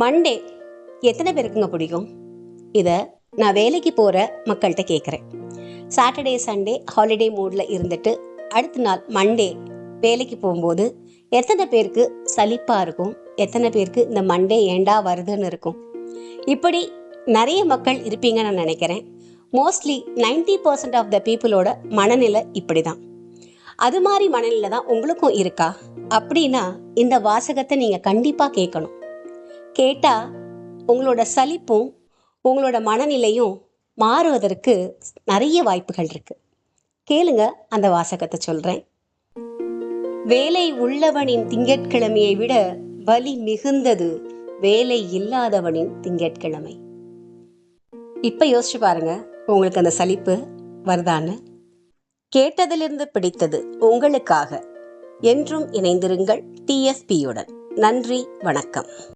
Monday எத்தனை பேருக்குங்க பிடிக்கும்? இதை நான் வேலைக்கு போகிற மக்கள்கிட்ட கேட்குறேன் சாட்டர்டே சண்டே ஹாலிடே மூடில் இருந்துட்டு அடுத்த நாள் மண்டே வேலைக்கு போகும்போது எத்தனை பேருக்கு சலிப்பாக இருக்கும்? எத்தனை பேருக்கு இந்த மண்டே ஏண்டா வருதுன்னு இருக்கும்? இப்படி நிறைய மக்கள் இருப்பீங்க நான் நினைக்கிறேன். மோஸ்ட்லி 90% பர்சன்ட் ஆஃப் த பீப்புளோட மனநிலை இப்படி தான் அது மாதிரி மனநிலை தான் உங்களுக்கும் இருக்கா? அப்படின்னா இந்த வாசகத்தை நீங்கள் கண்டிப்பாக கேட்கணும். கேட்டால் உங்களோட சலிப்பும் உங்களோட மனநிலையும் மாறுவதற்கு நிறைய வாய்ப்புகள் இருக்கு. கேளுங்க அந்த வாசகத்தை சொல்கிறேன் வேலை உள்ளவனின் திங்கட்கிழமையை விட வலி மிகுந்தது வேலை இல்லாதவனின் திங்கட்கிழமை. இப்போ யோசிச்சு பாருங்க உங்களுக்கு அந்த சலிப்பு வருதான்னு. கேட்டதிலிருந்து பிடித்தது உங்களுக்காக. என்றும் இணைந்திருங்கள் டிஎஸ்பியுடன் நன்றி வணக்கம்.